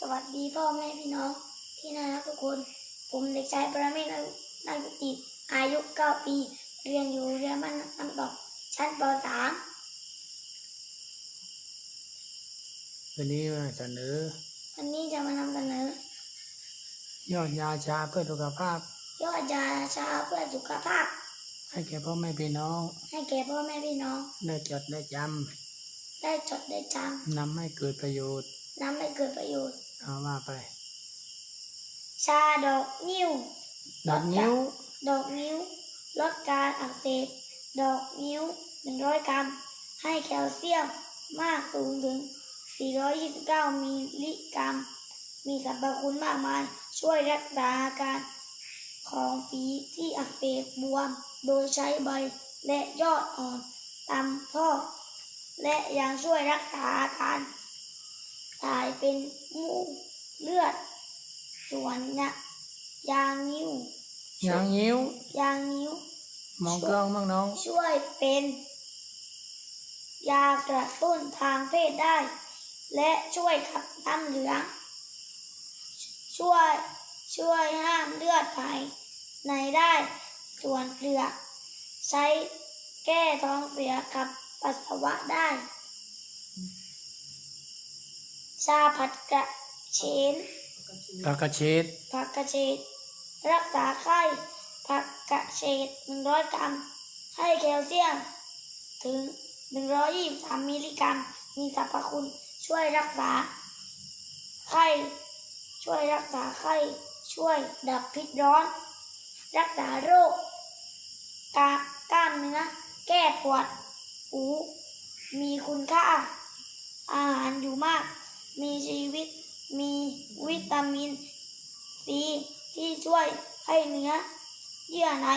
สวัสดีพ่อแม่พี่น้องที่น่ารักทุกคน ผมเด็กชายประเมศนันกุติอายุ 9 ปี เรียนอยู่โรงเรียนบ้านน้ำตกชั้นป .3 วันนี้มาเสนอ วันนี้จะมานำเสนอ ยอดยาชาเพื่อสุขภาพ ยอดยาชาเพื่อสุขภาพ ให้แก่พ่อแม่พี่น้อง ให้แก่พ่อแม่พี่น้อง ได้จดได้จได้จดได้จำนำให้เกิดประโยชน์ำนำให้เกิดประโยชน์ เอาว่าไป ชาดอกนิ้ว ดอกนิ้ว ดอกนิ้ว ลดการอักเสบ ดอกนิ้ว100กรัม ให้แคลเซียมมากสูงถึง 429 มิลลิกรัม มีสรรพคุณมากมาย ช่วยรักษาอาการของฝีที่อักเสบบวม โดยใช้ใบและยอดอ่อนตำพ่อกและยังช่วยรักษาอาการ ถ่ายเป็นมูกเลือดส่วนยะยางนิ้วยางนิ้ว ยางนิ้ว มองกล้องบ้างน้อง ช่วยเป็น ยากระตุ้นทางเพศได้ และช่วยขับน้ำเหลือง ช่วยช่วยห้ามเลือดภายในได้ ส่วนเปลือก ใช้แก้ท้องเสียกับปัสสาวะได้ ชาผัดกระเชนผักกระเฉดผักกระเฉดรักษาไข้ผักกระเฉด100กรัม ให้แคลเซียม ถึง123มิลลิกรัม มีสรรพคุณช่วยรักษา ไข้ช่วยรักษาไข้ช่วยดับพิษร้อน รักษาโรคกล้ากล้ามเนื้อแก้ปวดหูมีคุณค่า อาหารอยู่มาก มีชีวิต มีวิตามินซีที่ช่วยให้เนื้อ เยื่อใน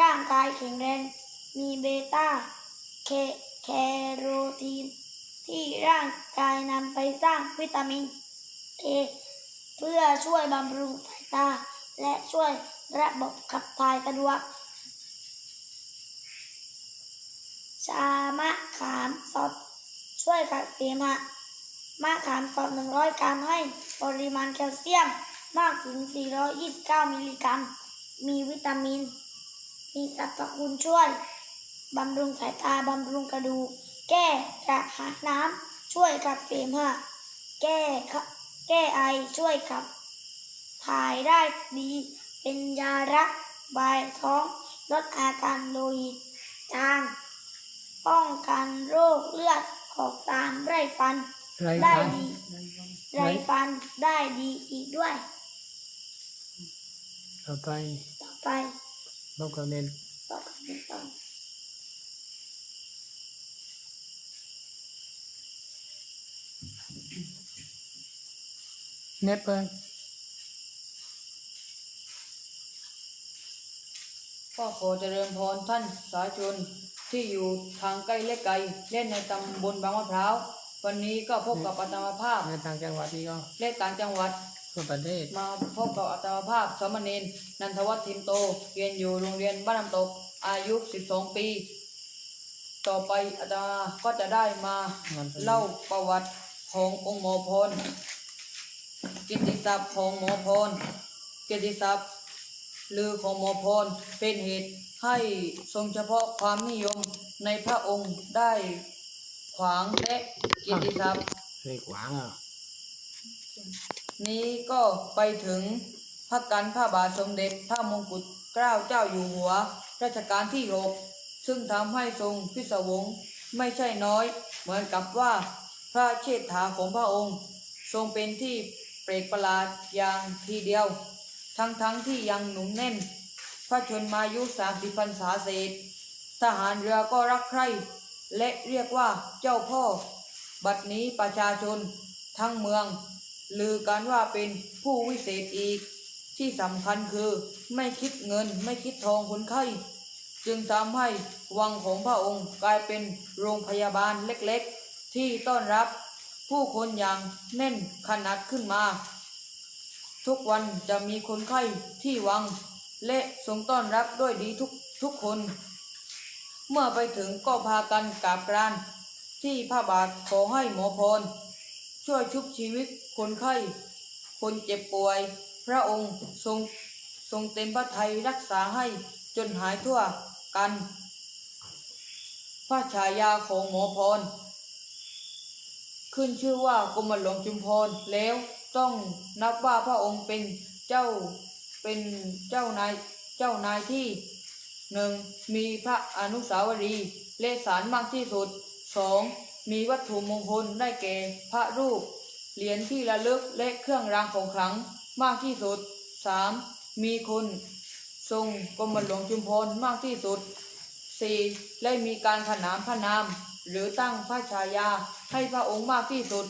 ร่างกายแข็งแรง มีเบต้าเคแคโรทีน ที่ร่างกายนำไปสร้างวิตามินเอเพื่อช่วยบำรุงสายตา และช่วยระบบขับถ่ายสะดวก ชามะขามสด ช่วยขับเสมหะ มะขามสด100 กรัมให้ปริมาณแคลเซียมมากถึง 429 มิลลิกรัม มีวิตามิน มีสรรพคุณช่วย บำรุงสายตา บำรุงกระดูก แก้กระหายน้ำ ช่วยขับเสมหะ แก้แก้ไอ ช่วยขับ ถ่ายได้ดี เป็นยาระบายท้อง ลดอาการโลหิตจาง ป้องกันโรคเลือดออกตามไรฟัน ไรได้ฟันดีไรฟันได้ดีอีกด้วย ต่อไปต่อไปพบกับเน้นต่อไปเป็นต้นเน็ตเปิ้ลก็ขอเจริญพรท่านสาชนที่อยู่ทางใกล้และไกลเล่นในตำบลบางมะพร้าว วันนี้ก็พบกับอาตมาภาพในต่างจังหวัดนี่ก็และต่างจังหวัดทั่วประเทศมาพบกับอาตมาภาพสามเณรนันทวัฒน์ทิมโตเรียนอยู่โรงเรียนบ้านน้ำตก อายุ 12 ปี ต่อไปอาตมาก็จะได้มาเล่าประวัติขององค์หมอพรกิตติศัพท์ของหมอพรกิตติศัพท์ลือของหมอพรเป็นเหตุให้ทรงเฉพาะความนิยมในพระองค์ได้ ขวางและกิติศัพท์เรียกหวางเหรอนี้ก็ไปถึงพระกันพระบาทสมเด็จพระมงกุฎเกล้าเจ้าอยู่หัว รัชกาลที่หกซึ่งทำให้ทรงพิศวงไม่ใช่น้อย เหมือนกับว่าพระเชษฐาของพระองค์ ทรงเป็นที่เปรกประหลาดอย่างทีเดียว ทั้งๆทที่ยังหนุ่มแน่น พระชนมายุสามสิบพรรษาเศษ ทหารเรือก็รักใคร่ และเรียกว่าเจ้าพ่อ บัดนี้ประชาชนทั้งเมือง ลือกันว่าเป็นผู้วิเศษอีก ที่สำคัญคือไม่คิดเงินไม่คิดทองคนไข้ จึงทำให้วังของพระองค์กลายเป็นโรงพยาบาลเล็กๆ ที่ต้อนรับผู้คนอย่างแน่นขนาดขึ้นมา ทุกวันจะมีคนไข้ที่วัง และทรงต้อนรับด้วยดีทุกทุกคน เมื่อไปถึงก็พากันกราบกรานที่พระบาทขอให้หมอพร ช่วยชุบชีวิตคนไข้ คนเจ็บป่วย พระองค์ทรงทรงเต็มพระทัยรักษาให้จนหายทั่วกัน พระฉายาของหมอพร ขึ้นชื่อว่ากรมหลวงชุมพรแล้วต้องนับว่าพระองค์เป็นเจ้าเป็นเจ้านายเจ้านายที่ หนึ่งมีพระอนุสาวรีย์เลสารมากที่สุดสองมีวัตถุมงคลได้แก่พระรูป เหรียญที่ระลึกและเครื่องรางของขลังมากที่สุดสามมีคนทรงกรมหลวงชุมพรมากที่สุดสี่ได้มีการขนานพระนาม หรือตั้งพระฉายาให้พระองค์มากที่สุด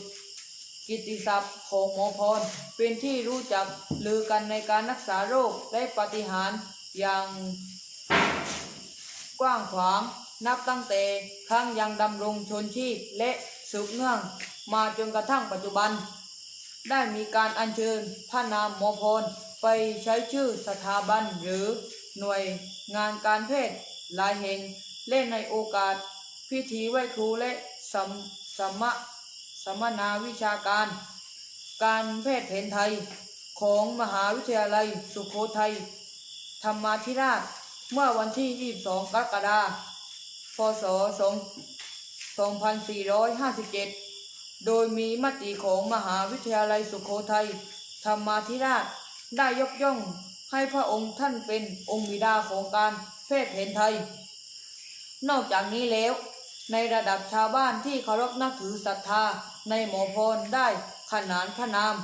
กิตติศัพท์ของหมอพรเป็นที่รู้จักลือกันในการรักษาโรคและปฏิหารอย่าง กว้างขวางนับตั้งแต่ครั้งยังดำรงชนชีพและสืบเนื่องมาจนกระทั่งปัจจุบัน ได้มีการอัญเชิญพระนามหมพรไปใช้ชื่อสถาบันหรือหน่วยงานการแพทย์หลายแห่งเล่นในโอกาสพิธีไหว้ครูและสัมสมะสมมนาวิชาการ การแพทย์แผนไทยของมหาวิทยาลัยสุโขทัยธรรมาธิราช เมื่อวันที่ 22 กรกฎาคม พศ 2457 โดยมีมติของมหาวิทยาลัยสุโขทัยธรรมาธิราชได้ยกย่องให้พระองค์ท่านเป็นองค์บิดาของการแพทย์แผนไทย นอกจากนี้แล้ว ในระดับชาวบ้านที่เคารพนับถือศรัทธาในหมอพรได้ขนานพระนาม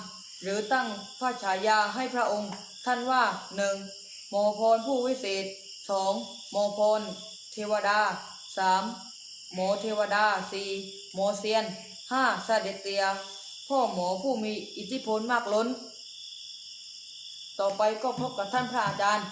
หรือตั้งพระฉายาให้พระองค์ท่านว่าหนึ่งหมอพรผู้วิเศษ สองโมพลเทวดาสามหมอเทวดาสี่หมอเซียนห้าเดเตีย พ่อหมอผู้มีอิทธิพลมากล้น ต่อไปก็พบกับท่านพระอาจารย์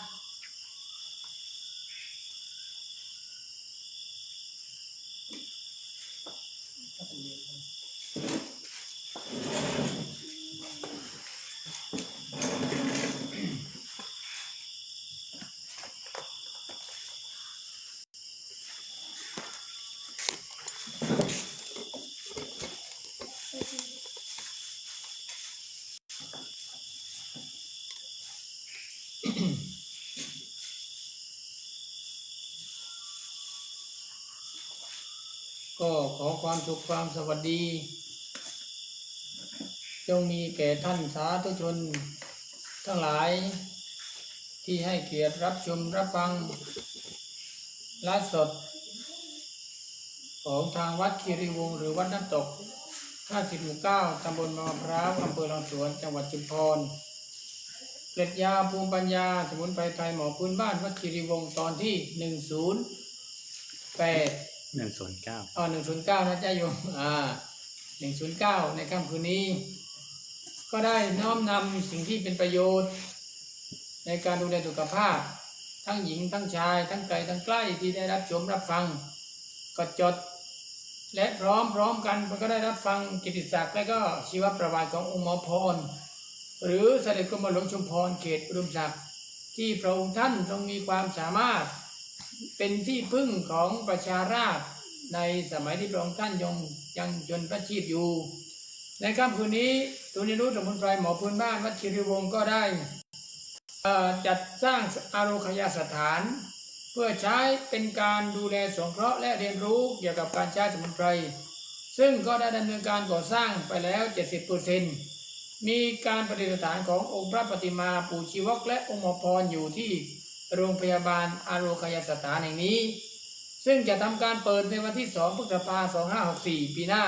ก็ข อความสุขความสวัสดี จงมีแก่ท่านสาธุชน ทั้งหลาย ที่ให้เกียรติรับชมรับฟังลฟ์สด ของทางวัดคีรีวงศ์หรือวัดน้ำตก50.9ตำบลมะพร้าวอำเภอลองสวน จังหวัดชุมพรเกล็ดยาภูมิปัญญา สมุนไพรไทยหมอพื้นบ้านวัดคีรีวงศ์ตอนที่ 108 หนึ่งศูนย์เก้าอ๋อหนึ่งศูนย์เก้านะจ๊ะโยมอ่าหนึ่งศูนย์เก้าในค่ำคืนนี้ ก็ได้น้อมนำสิ่งที่เป็นประโยชน์ ในการดูแลสุขภาพ ทั้งหญิงทั้งชาย ทั้งไกลทั้งใกล้ที่ได้รับชมรับฟังก็จด และพร้อมพร้อมกันมันก็ได้รับฟังกิตติศักดิ์และก็ชีวประวัติขององค์หมอพร หรือเสด็จกรมหลวงชุมพรเขตอุดมศักดิ์ที่พระองค์ท่านทรงมีความสามารถ เป็นที่พึ่งของประชาราษฎรในสมัยที่พระองค์ท่านยังยังยนพระชีพอยู่ ในค่ำคืนนี้ตูนิรุตสมุนไพรหมอพื้นบ้านวัดคิริวงศ์ก็ได้จัดสร้างอาโรคยาสถาน เพื่อใช้เป็นการดูแลสงเคราะห์และเรียนรู้เกี่ยวกับการใช้สมุนไพรซึ่งก็ได้ดำเนินการก่อสร้างไปแล้ว 70%มีการปฏิสถานขององค์พระปฏิมาปู่ชีวกและองค์หมอพรอยู่ที่ โรงพยาบาลอาโรคยสถานแห่งนี้ ซึ่งจะทำการเปิดในวันที่ 2พฤษภาคม2564 ปีหน้า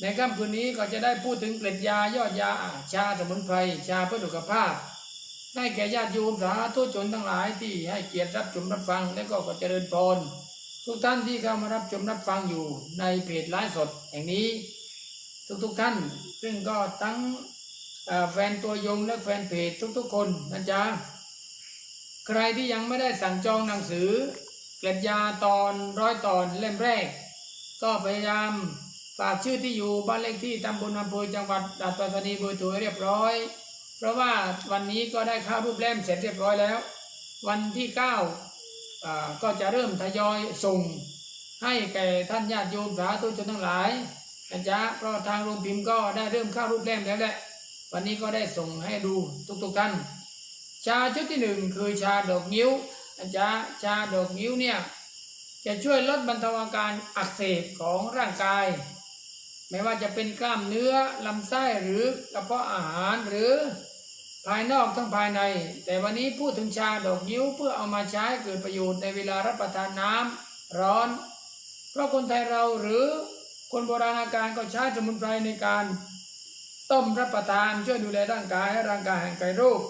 ในค่ำคืนนี้ก็จะได้พูดถึงเกล็ดยายอดยาชาสมุนไพรชาเพื่อสุขภาพให้แก่ญาติโยมสาธุชนทั้งหลายที่ให้เกียรติรับชมรับฟังและก็ขอเจริญพรทุกท่านที่เข้ามารับชมรับฟังอยู่ในเพจไลฟ์สดแห่งนี้ ทุกๆท่าน ซึ่งก็ทั้งแฟนตัวยงและแฟนเพจทุกๆคนนะจ๊ะ ใครที่ยังไม่ได้สั่งจองหนังสือเกล็ดยาตอนร้อยตอนเล่มแรก ก็พยายามฝากชื่อที่อยู่บ้านเลขที่ตำบลอำเภอจังหวัดดัดปัตตานีเบอร์โทรให้เรียบร้อย เพราะว่าวันนี้ก็ได้ข้ารูปเล่มเสร็จเรียบร้อยแล้ว วันที่เก้าก็จะเริ่มทยอยส่ง ให้แก่ท่านญาติโยมสาธุชนทั้งหลายนะจ๊ะเพราะทางโรงพิมพ์ก็ได้เริ่มข้ารูปเล่มแล้วแหละวันนี้ก็ได้ส่งให้ดูทุกๆท่าน ชาชุดที่หนึ่งคือชาดอกนิ้วนะจ๊ะชาดอกนิ้วเนี่ยจะช่วยลดบรรเทาอาการอักเสบของร่างกาย ไม่ว่าจะเป็นกล้ามเนื้อลำไส้หรือกระเพาะอาหารหรือภายนอกทั้งภายใน แต่วันนี้พูดถึงชาดอกนิ้วเพื่อเอามาใช้เกิดประโยชน์ในเวลารับประทานน้ำร้อน เพราะคนไทยเราหรือคนโบราณการก็ใช้สมุนไพรในการ ต้มรับประทานช่วยดูแลร่างกายให้ร่างกายแห่งไกลโรค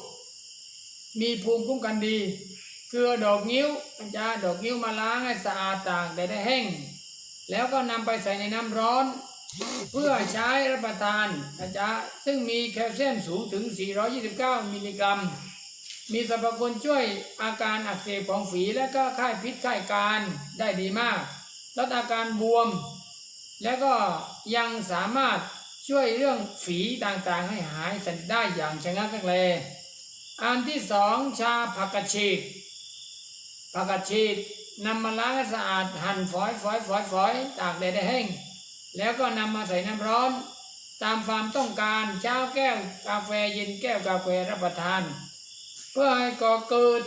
มีภูมิคุ้มกันดี คือเอดอกนิ้วมันจะดอกนิ้วมาล้างให้สะอาดตากแดดให้แห้ง แล้วก็นำไปใส่ในน้ำร้อน เพื่อใช้รับประทานนะจ๊ะซึ่งมีแคลเซียมสูงถึง 429 มิลลิกรัม มีสรรพคุณช่วยอาการอักเสบของฝีและก็ค่ายพิษค่ายการได้ดีมากลดอาการบวม และก็ยังสามารถช่วยเรื่องฝีต่างๆให้หายสนิทได้อย่างชะงักนักแล อันที่สองชาผักกระชีดผักกระชีดนำมาล้างให้สะอาดหั่นฝอยฝอยฝอยฝอยตากแดดให้แห้งแล้วก็นำมาใส่น้ำร้อน ตามความต้องการเช้าแก้วกาแฟเย็นแก้วกาแฟรับประทาน เพื่อให้ก่อเกิด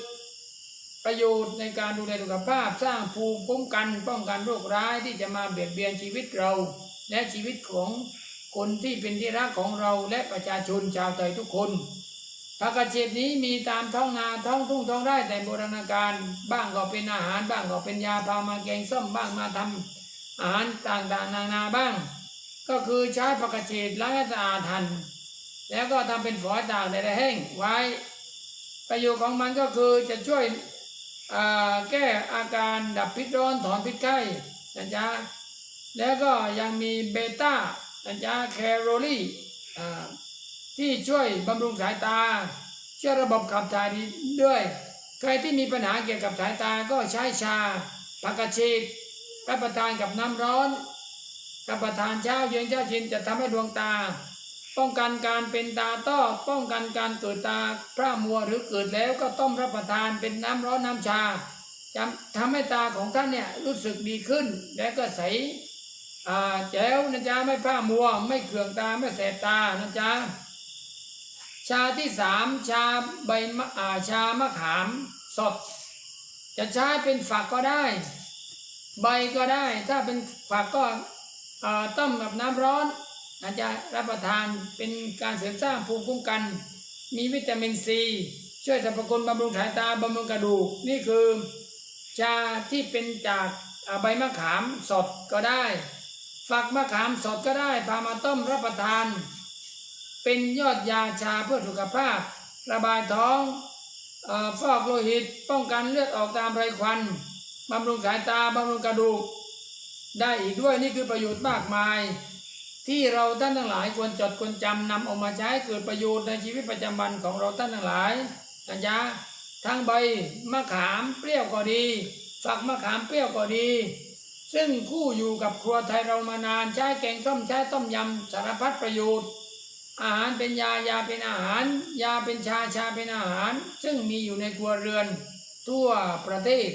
ประโยชน์ในการดูแลสุขภาพสร้างภูมิคุ้มกันป้องกันโรคร้ายที่จะมาเบียดเบียนชีวิตเรา และชีวิตของคนที่เป็นที่รักของเราและประชาชนชาวไทยทุกคน ผักกระเฉดนี้มีตามท้องนาท้องทุ่งท้องไร่แต่โบราณกาลบ้างก็เป็นอาหาร บ้างก็เป็นยาพามาแกงส้มบ้างมาทำอาหารต่างๆนานาบ้าง ก็คือใช้ผักกระเฉดล้างสะอาดหั่นแล้วก็ทำเป็นฝอยต่ากแดดให้แห้งไว้ ประโยชน์ของมันก็คือจะช่วยแก้อาการดับพิษร้อนถอนพิษไข้นะจ๊ะแล้วก็ยังมีเบต้านะจ๊ะแคโรลี่ ที่ช่วยบำรุงสายตา ช่วยระบบขับถ่ายด้วย ใครที่มีปัญหาเกี่ยวกับสายตาก็ใช้ชาผักกระชีดรับประทานกับน้ำร้อนรับประทานเช้าเย็นเช้าเย็นจะทำให้ดวงตา ป้องกันการเป็นตาต้อป้องกันการเกิดตาพร่ามัวหรือเกิดแล้วก็ต้มรับประทานเป็นน้ำร้อนน้ำชาจะทำให้ตาของท่านเนี่ยรู้สึกดีขึ้น และก็ใสอ่าแจ๋วนะจ๊ะไม่พร่ามัว ไม่เคืองตาไม่แสบตานะจ๊ะ ชาที่สามชาใบาชามะขามสด จะใช้เป็นฝักก็ได้ ใบก็ได้ ถ้าเป็นฝักก็ต้มกับน้ำร้อนอาจจะรับประทานเป็นการเสริมสร้างภูมิคุ้มกัน มีวิตามินซี ช่วยสรรพคุณบำรุงสายตาบำรุงกระดูก นี่คือชาที่เป็นจากใบมะขามสดก็ได้ ฝักมะขามสดก็ได้ พามาต้มรับประทาน เป็นยอดยาชาเพื่อสุขภาพ ระบายท้องอฟอกโลหิต ป้องกันเลือดออกตามไรควันบำรุงสายตาบำรุงกระดูก ได้อีกด้วยนี่คือประโยชน์มากมาย ที่เราท่านทั้งหลายควรจดควรจำนำออกมาใช้เกิดประโยชน์ในชีวิตประจำวันของเราท่านทั้งหลายนะจ๊ะทั้งใบมะขามเปรี้ยวก็ดี ฝักมะขามเปรี้ยวก็ดี ซึ่งคู่อยู่กับครัวไทยเรามานานใช้แกงส้มใช้ต้มยำสารพัดประโยชน์ อาหารเป็นยายาเป็นอาหาร ยาเป็นชาชาเป็นอาหาร ซึ่งมีอยู่ในครัวเรือนทั่วประเทศ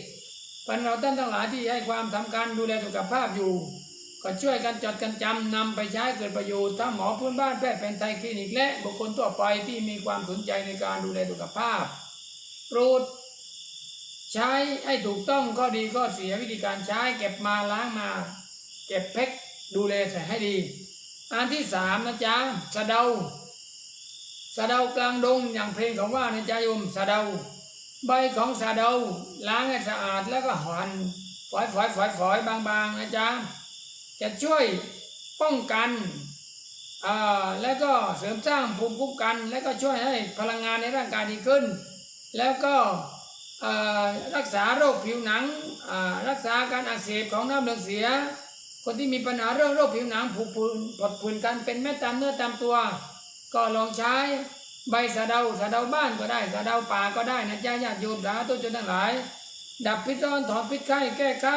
พันเราท่านทั้งหลายที่ให้ความสำคัญดูแลสุขภาพอยู่ ก็ช่วยกันจดกันจำนำไปใช้เกิดประโยชน์ทั้งหมอพื้นบ้านแพทย์แผนไทยคลินิกและบุคคลทั่วไปที่มีความสนใจในการดูแลสุขภาพโปรดใช้ให้ถูกต้องข้อดีข้อเสียวิธีการใช้เก็บมาล้างมา เก็บแพ็คดูแลใส่ให้ดี อันที่สามนะจ๊ะสะเดาสะเดากลางดงอย่างเพลงของว่านะจ๊ะโยมสะเดา ใบของสะเดาล้างให้สะอาดแล้วก็หันฝอยฝอยฝอยฝอยบางๆนะจ๊ะจะช่วยป้องกันแล้วก็เสริมสร้างภูมิคุ้มกัน แล้วก็ช่วยให้พลังงานในร่างกายดีขึ้น แล้วก็รักษาโรคผิวหนังรักษาการอักเสบของน้ำเหลืองเสีย คนที่มีปัญหาเรื่องโรคผิวหนังผุผื่นผดผื่นกันเป็นเม็ดตามเนื้อตามตัว ก็ลองใช้ใบสะเดาสะเดาบ้านก็ได้สะเดาป่าก็ได้นะจ๊ะญาติโยมสาธุชนทั้งหลาย ดับพิษร้อนถอนพิษไข้แก้ไข้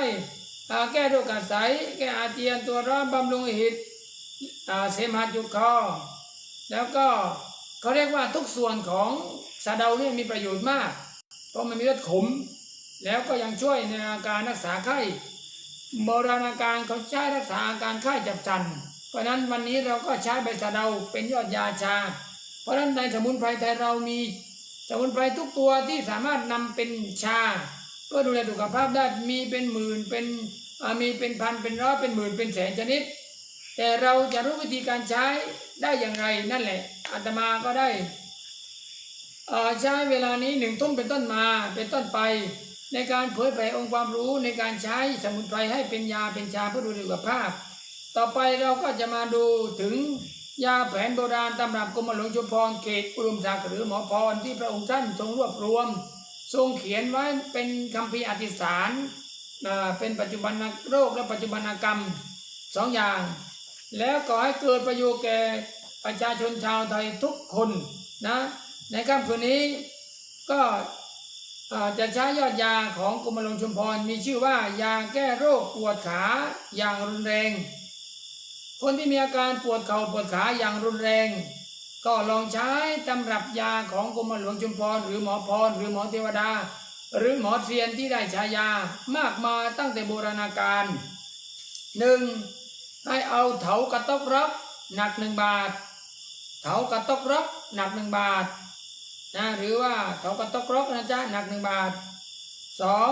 แก้โรคกัดใสแก้อาเจียนตัวร้อนบำรุงหิตเสมหะจุกคอแล้วก็เขาเรียกว่าทุกส่วนของสะเดาเนี่ยมีประโยชน์มาก เพราะมันมีรสขม แล้วก็ยังช่วยในอาการรักษาไข้ โบราณการเขาใช้รักษาอาการไข้จับสัน เพราะนั้นวันนี้เราก็ใช้ใบสะเดาเป็นยอดยาชา เพราะนั้นในสมุนไพรไทยเรามีสมุนไพรทุกตัวที่สามารถนำเป็นชาเพื่อดูแลสุขภาพได้มีเป็นหมื่นเป็นมีเป็นพันเป็นร้อยเป็นหมื่นเป็นแสนชนิด แต่เราจะรู้วิธีการใช้ได้อย่างไรนั่นแหละอาตมาก็ได้อ่อใช้เวลานี้หนึ่งทุ่มเป็นต้นมาเป็นต้นไป ในการเผยแผ่องค์ความรู้ในการใช้สมุนไพรให้เป็นยาเป็นชาเพื่อดูแลสุขภาพ ต่อไปเราก็จะมาดูถึงยาแผนโบราณตำรับกรมหลวงชุมพรเขตอุดมศักดิ์หรือหมอพรที่พระองค์ท่านทรงรวบรวม ทรงเขียนไว้เป็นคำพีร์อธิษฐานเป็นปัจจุบันโรคและปัจจุบันกรรมสองอย่าง แล้วก็ให้เกิดประโยชน์แก่ประชาชนชาวไทยทุกคนนะในค่ำคืนนี้ก็ จะใช้ยอดยาของกรมหลวงชุมพรมีชื่อว่ายาแก้โรคปวดขาอย่างรุนแรง คนที่มีอาการปวดเข่าปวดขาอย่างรุนแรง ก็ลองใช้ตำรับยาของกรมหลวงชุมพร หรือหมอพรหรือหมอเทวดา หรือหมอเทียนที่ได้ฉายามากมาตั้งแต่โบราณกาลหนึ่งให้เอาเถากระตอกร็อกหนักหนึ่งบาท เถากระตอกร็อกหนักหนึ่งบาท นะหรือว่าเถากระตกรกนะจ๊ะหนักหนึ่งบาทสอง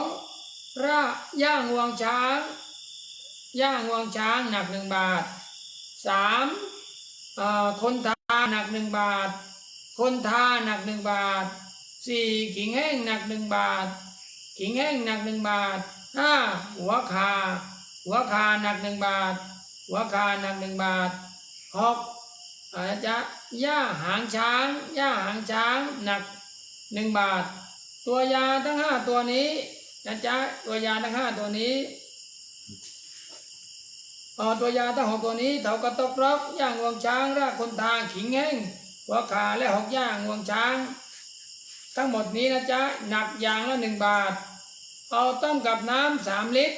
ร่าย่างงวงช้าง ย่างงวงช้างหนักหนึ่งบาทสามคนทาหนักหนึ่งบาท คนทาหนักหนึ่งบาทสี่ขิงแห้งหนักหนึ่งบาท ขิงแห้งหนักหนึ่งบาทห้าหัวคา หัวคาหนักหนึ่งบาท หัวคาหนักหนึ่งบาทหกอาจจะย่าหางช้างย่าหางช้างหนักหนึ่งบาท ตัวยาทั้งห้าตัวนี้นะจ๊ะตัวยาทั้งห้าตัวนี้เออตัวยาทั้งหกตัวนี้เถากระตกรอกย่างงวงช้างรากคนทางขิงแห้งหัวขาและหกย่างงวงช้าง ทั้งหมดนี้นะจ๊ะหนักอย่างละหนึ่งบาท เอาต้มกับน้ำสามลิตร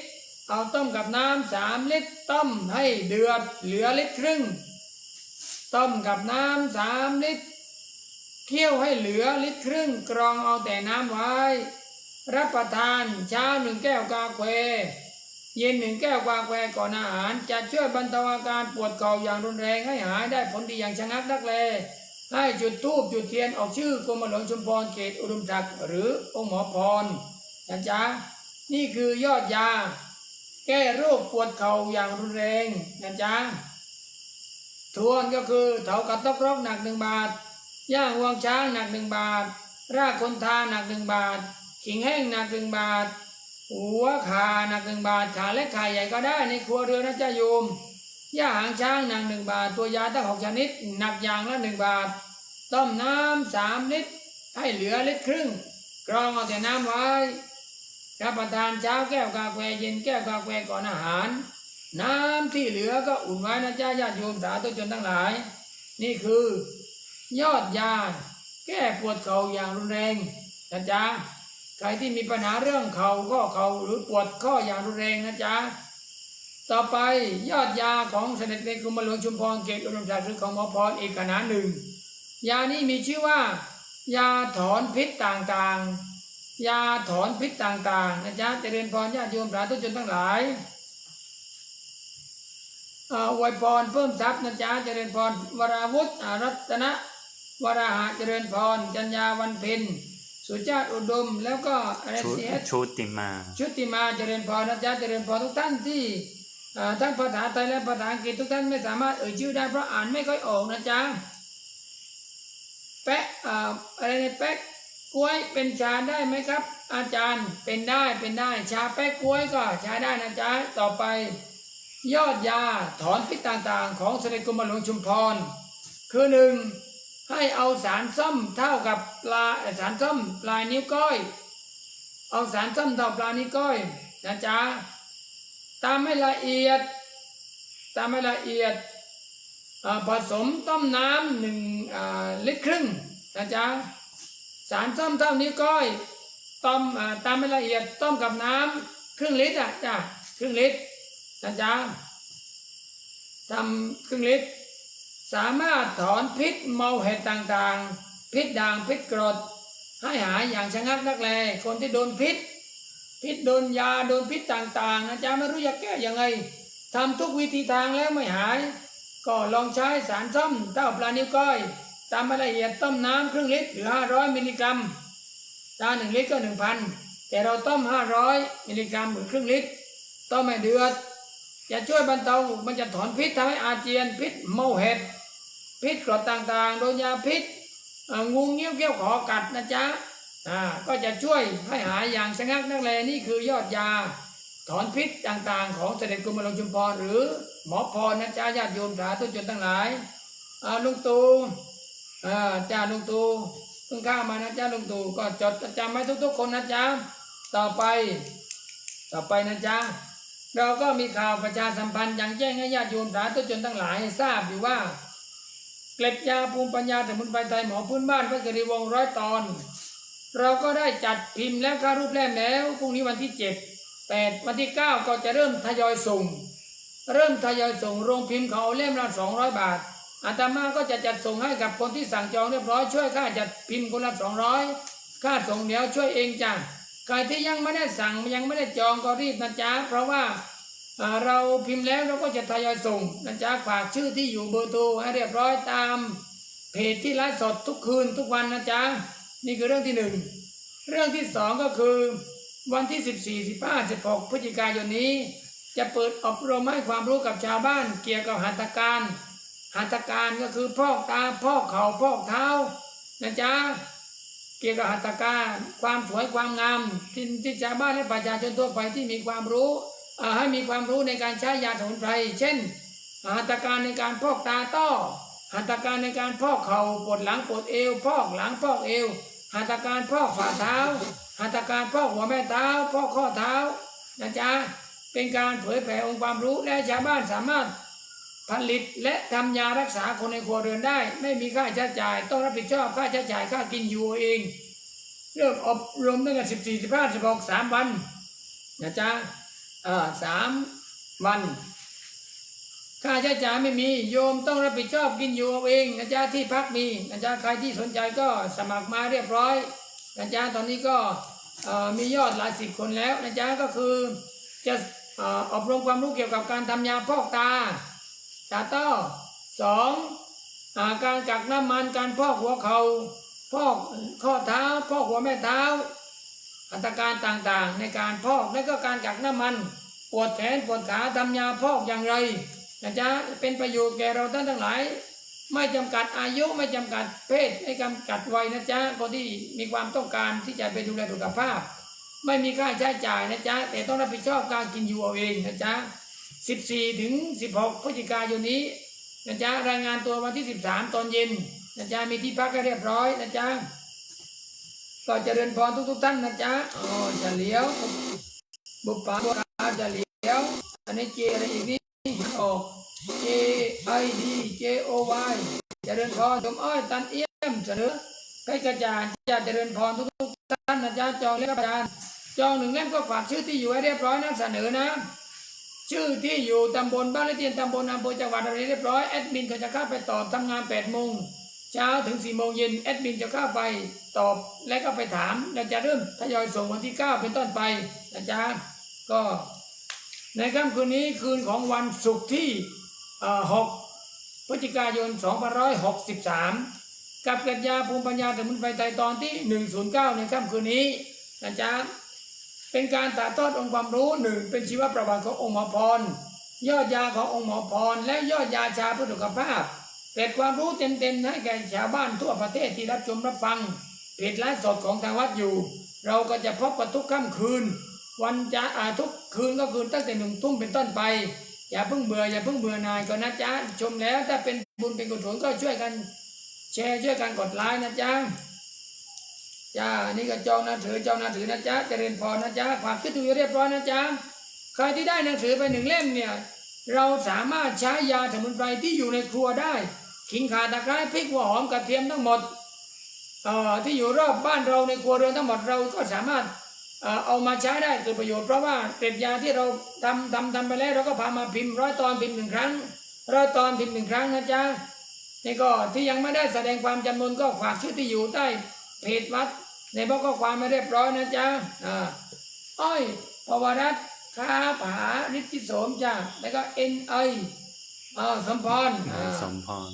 เอาต้มกับน้ำสามลิตรต้มให้เดือดเหลือลิตรครึ่ง ต้มกับน้ำสามลิตร เคี่ยวให้เหลือลิตรครึ่งกรองเอาแต่น้ำไว้ รับประทานเช้าหนึ่งแก้วกาแฟเย็นหนึ่งแก้วกาแฟก่อนอาหารจะช่วยบรรเทาอาการปวดเข่าอย่างรุนแรงให้หายได้ผลดีอย่างชะงักนักแลให้จุดทูบจุดเทียนออกชื่อกรมหลวงชุมพรเขตอุดมศักดิ์หรือองค์หมอพรนะจ๊ะนี่คือยอดยา แก้โรคปวดเข่าอย่างรุนแรงนะจ๊ะ ทวนก็คือเถากระตอกรอกหนักหนึ่งบาท ย่างงวงช้างหนักหนึ่งบาท รากคนทาหนักหนึ่งบาท ขิงแห้งหนักหนึ่งบาท หัวขาหนักหนึ่งบาท ขาเล็กขาใหญ่ก็ได้ในครัวเรือนนะจ๊ะโยมย่าหางช้างหนักหนึ่งบาท ตัวยาตั้งหกชนิดหนักอย่างละหนึ่งบาท ต้มน้ำสามลิตรให้เหลือลิตรครึ่ง กรองเอาแต่น้ำไว้รับประทานเช้าแก้วกาแฟเย็นแก้วกาแฟก่อนอาหาร น้ำที่เหลือก็อุ่นไว้นะจ๊ะญาติโยมสาธุชนทั้งหลาย นี่คือ ยอดยา แก้ปวดเข่าอย่างรุนแรงนะจ๊ะใครที่มีปัญหาเรื่องเข่าข้อเข่าหรือปวดข้ออย่างรุนแรงนะจ๊ะต่อไปยอดยาของเสด็จในกรมหลวงชุมพรเขตอุดมศักดิ์หรือของหมอพรอีกขนาดหนึ่ง ยานี้มีชื่อว่า ยาถอนพิษต่างๆ ยาถอนพิษต่างๆนะจ๊ะเจริญพรญาติโยมสาธุชนทั้งหลาย อ่ออวยพรเพิ่มทรัพย์นะจ๊ะเจริญพรวราวุฒิอารัตนะวราหะเจริญพรจัญญาวันเพ็ญสุชาติอุดม แล้วก็อะไรชุเสียชุติมา ชุติมาเจริญพรนะจ๊ะเจริญพรทุกท่านที่เอ่อทั้งภาษาไทยและภาษาอังกฤษทุกท่านไม่สามารถเอ่ยชื่อได้เพราะอ่านไม่ค่อยออกนะจ๊ะแปะเอ่ออะไรเนี่ยแปะกล้วยเป็นชาได้ไหมครับ อาจารย์เป็นได้เป็นได้ชาแปะกล้วยก็ใช้ได้นะจ๊ะต่อไป ยอดยาถอนพิษต่างๆ ของเสด็จกรมหลวงชุมพร คือหนึ่งให้เอาสารส้มเท่ากับปลาสารส้มปลายนิ้วก้อย เอาสารส้มเท่าปลานิ้วก้อยนะจ๊ะตามให้ละเอียด ตามให้ละเอียดผสมต้มน้ำหนึ่งลิตรครึ่งนะจ๊ะสารส้มเท่านิ้วก้อยต้มตามให้ละเอียดต้มกับน้ำครึ่งลิตรอะจ้ะครึ่งลิตร นะจ๊ะทำครึ่งลิตร สามารถถอนพิษเมาเห็ดต่างๆ พิษด่างพิษกรด ให้หายอย่างชะงักนักแล คนที่โดนพิษ พิษโดนยาโดนพิษต่างๆนะจ๊ะไม่รู้จะแก้ยังไงทำทุกวิธีทางแล้วไม่หาย ก็ลองใช้สารส้มเต้าปลานิ้วก้อยตามมาละเอียดต้มน้ำครึ่งลิตรหรือห้าร้อยมิลลิกรัมชาหนึ่งลิตรก็หนึ่งพันแต่เราต้มห้าร้อยมิลลิกรัมหรือครึ่งลิตร ต้มให้เดือด จะช่วยบรรเทามันจะถอนพิษทำให้อาเจียนพิษเมาเห็ดพิษกรดต่างๆ โดนยาพิษงูเงี้ยวเกี้ยวขอกัดนะจ๊ะอ่าก็จะช่วยให้หายอย่างสงักนักแลนี่คือยอดยา ถอนพิษต่างๆ ของเสด็จกรมหลวงชุมพรหรือหมอพรนะจ๊ะญาติโยมสาธุชนทั้งหลายอ่าลุงตูอ่าจ้าลุงตูเพิ่งเข้ามานะจ๊ะลุงตูก็จดจำไว้ทุกๆคนนะจ๊ะต่อไป ต่อไปนะจ๊ะ เราก็มีข่าวประชาสัมพันธ์อย่างแจ้งให้ญาติโยมสาธุชนทั้งหลายทราบอยู่ว่า เกล็ดยาภูมิปัญญาสมุนไพรไทยหมอพื้นบ้านพระกรีวงร้อยตอน เราก็ได้จัดพิมพ์แล้วค่ารูปแรกแล้วพรุ่งนี้วันที่เจ็ดแปดวันที่เก้าก็จะเริ่มทยอยส่ง เริ่มทยอยส่งโรงพิมพ์เขาเอาเล่มละสองร้อยบาทอาตมาก็จะจัดส่งให้กับคนที่สั่งจองเรียบร้อยช่วยค่าจัดพิมพ์คนละสองร้อยค่าส่งเดี๋ยวช่วยเองจ้ะ ใครที่ยังไม่ได้สั่งยังไม่ได้จองก็รีบนะจ๊ะเพราะว่าเราพิมพ์แล้วเราก็จะทยอยส่งนะจ๊ะฝากชื่อที่อยู่เบอร์โทรให้เรียบร้อยตามเพจที่ไลฟ์สดทุกคืนทุกวันนะจ๊ะนี่คือเรื่องที่หนึ่งเรื่องที่สองก็คือ วันที่14 15 16พฤศจิกายนนี้ จะเปิดอบรมให้ความรู้กับชาวบ้านเกี่ยวกับหัตถการหัตถการก็คือพอกตาพอกเข่าพอกเท้านะจ๊ะ เกี่ยวกับหัตถการความสวยความงามที่ที่ชาวบ้านและประชาชนทั่วไปที่มีความรู้ให้มีความรู้ในการใช้ยาสมุนไพรเช่นหัตถการในการพอกตาต้อหัตถการในการพอกเข่าปวดหลังปวดเอวพอกหลังพอกเอวหัตถการพอกฝ่าเท้า หัตถการพอกหัวแม่เท้าพอกข้อเท้านะจ๊ะเป็นการเผยแผ่องค์ความรู้และชาวบ้านสามารถ ผลิตและทำยารักษาคนในครัวเรือนได้ ไม่มีค่าใช้จ่าย ต้องรับผิดชอบค่าใช้จ่ายค่ากินอยู่เอง เรื่องอบรมตั้งแต่สิบสี่สิบห้าสิบหกสามวันนะจ๊ะเอ่าสามวัน ค่าใช้จ่ายไม่มีโยมต้องรับผิดชอบกินอยู่เอาเองนะจ๊ะที่พักมีนะจ๊ะใครที่สนใจก็สมัครมาเรียบร้อยนะจ๊ะตอนนี้ก็มียอดหลายสิบคนแล้วนะจ๊ะก็คือจะเอ่ออบรมความรู้เกี่ยวกับการทำยาพอกตา ตาต้อสองอาการกักน้ำมันการพอกหัวเขาพอกข้อเท้า พอกหัวแม่เท้า อัตราการต่างๆในการพอกและก็การกักน้ำมัน ปวดแขนปวดขาทำยาพอกอย่างไรนะจ๊ะเป็นประโยชน์แก่เราท่านทั้งหลาย ไม่จำกัดอายุไม่จำกัดเพศไม่จำกัดวัยนะจ๊ะคนที่มีความต้องการที่จะไปดูแลสุขภาพ ไม่มีค่าใช้จ่ายนะจ๊ะแต่ต้องรับผิดชอบการกินอยู่เอาเองนะจ๊ะ 14 ถึง 16 พฤศจิกายนนี้นะจ๊ะรายงานตัววันที่ 13 ตอนเย็นนะจ๊ะมีที่พักให้เรียบร้อยนะจ๊ะก็เจริญพรทุกๆท่านนะจ๊ะอ๋อจะเลี้ยว บุปผาบุราจะเลี้ยว อันนี้เจอะไรอีกนี่ออก J I D J O Y เจริญพรสมอ้อยตันเอี่ยมเสนอให้กระจายจะเจริญพรทุกๆท่านนะจ๊ะจองเล่มกระดานจองหนึ่งเล่มก็ฝากชื่อที่อยู่ให้เรียบร้อยนะเสนอนะ ชื่อที่อยู่ตำบลบ้านเลขที่ตำบลอำเภอจังหวัดอะไรเรียบร้อยแอดมินก็จะเข้าไปตอบทำงาน8โมงเช้าถึง4โมงเย็นแอดมินจะเข้าไปตอบและก็ไปถามเราจะเริ่มทยอยส่งวันที่ 9 เป็นต้นไปนะจ๊ะก็ในค่ำคืนนี้คืนของวันศุกร์ที่เอ่อ6พฤศจิกายน 2563 กับกัญญาภูมิปัญญาสมุนไพรไทยตอนที่ 109 ในค่ำคืนนี้นะจ๊ะ เป็นการถ่ายทอดองค์ความรู้หนึ่งเป็นชีวประวัติขององค์หมอพร ยอดยาขององค์หมอพร และยอดยาชาพื่อสุขภาพเกิดความรู้เต็มๆให้แก่ชาวบ้านทั่วประเทศที่รับชมรับฟังเพจไลฟ์สดของทางวัดอยู่ เราก็จะพบกันทุกค่ำคืน วันจะอาทุกคืนก็คืนตั้งแต่หนึ่งทุ่มเป็นต้นไป อย่าเพิ่งเบื่ออย่าเพิ่งเบื่อนายก็นะจ๊ะชมแล้วถ้าเป็นบุญเป็นกุศลก็ช่วยกัน แชร์ช่วยกันกดไลค์นะจ๊ะ จ้านี่ก็จองหนังสือจองหนังสือนะจ๊ะเจริญพรนะจ๊ะฝากขึ้นอยู่เรียบร้อยนะจ๊ะใครที่ได้หนังสือไปหนึ่งเล่มเนี่ยเราสามารถใช้ยาสมุนไพรที่อยู่ในครัวได้ ขิงข่าตะไคร้พริกหัวหอมกระเทียมทั้งหมดเอ่อที่อยู่รอบบ้านเราในครัวเรือนทั้งหมดเราก็สามารถเอ่อเอามาใช้ได้เกิดประโยชน์เพราะว่าเกล็ดยาที่เราทำทำทำไปแล้วเราก็พามาพิมพ์ร้อยตอนพิมพ์หนึ่งครั้งร้อยตอนพิมพ์หนึ่งครั้งนะจ๊ะนี่ก็ที่ยังไม่ได้แสดงความจำนวนก็ฝากชื่อที่อยู่ใต้ เพจวัดในบล็อกข้อความไม่เรียบร้อยนะจ๊ะอ่าอ้อยปวรัตน์คาผาฤทธิโสมจ้ะแล้วก็เอ็นไออ่าสมพรอ่าสมพร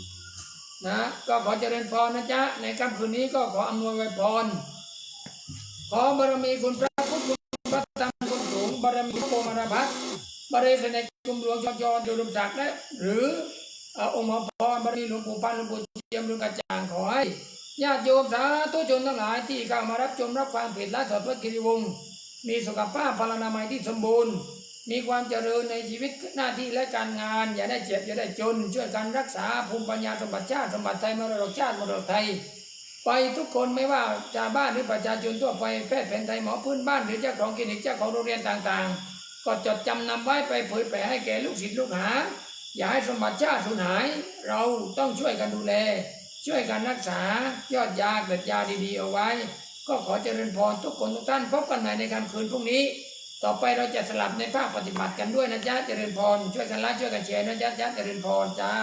นะก็ขอเจริญพรนะจ๊ะในค่ำคืนนี้ก็ขออำนวยไวยพร ขอบารมีคุณพระพุทธคุณพระธรรมคุณสูงบารมีพระโมมารพัฒน์บารมีในกรมหลวงชจรจุลมศักดิ์และหรือเอ่อองค์หมอพรบารมีหลวงปู่พันธ์หลวงปู่เจียมหลวงกระจ่างขอให้ ญาติโยมสาธุชนทั้งหลายที่เข้ามารับชมรับฟังเพจและสดวัดกิริวงศ์มีสุขภาพพลานามัยที่สมบูรณ์ มีความเจริญในชีวิตหน้าที่และการงาน อย่าได้เจ็บอย่าได้จน ช่วยกันรักษาภูมิปัญญาสมบัติชาติสมบัติไทยมรดกชาติมรดกไทย ไปทุกคนไม่ว่าชาวบ้านหรือประชาชนทั่วไปแพทย์แผนไทยหมอพื้นบ้านหรือเจ้าของคลินิกเจ้าของโรงเรียนต่างๆ ก็จดจำนำไว้ไปเผยแผ่ให้แก่ลูกศิษย์ลูกหา อย่าให้สมบัติชาติสูญหาย เราต้องช่วยกันดูแล ช่วยกันรักษายอดยาเกล็ดยาดีๆเอาไว้ ก็ขอเจริญพรทุกคนทุกท่านพบกันใหม่ในค่ำคืนพรุ่งนี้ ต่อไปเราจะสลับในภาคปฏิบัติกันด้วยนะจ๊ะเจริญพรช่วยกันไลค์ช่วยกันแชร์นะจ๊ะจ๊ะเจริญพรจ้า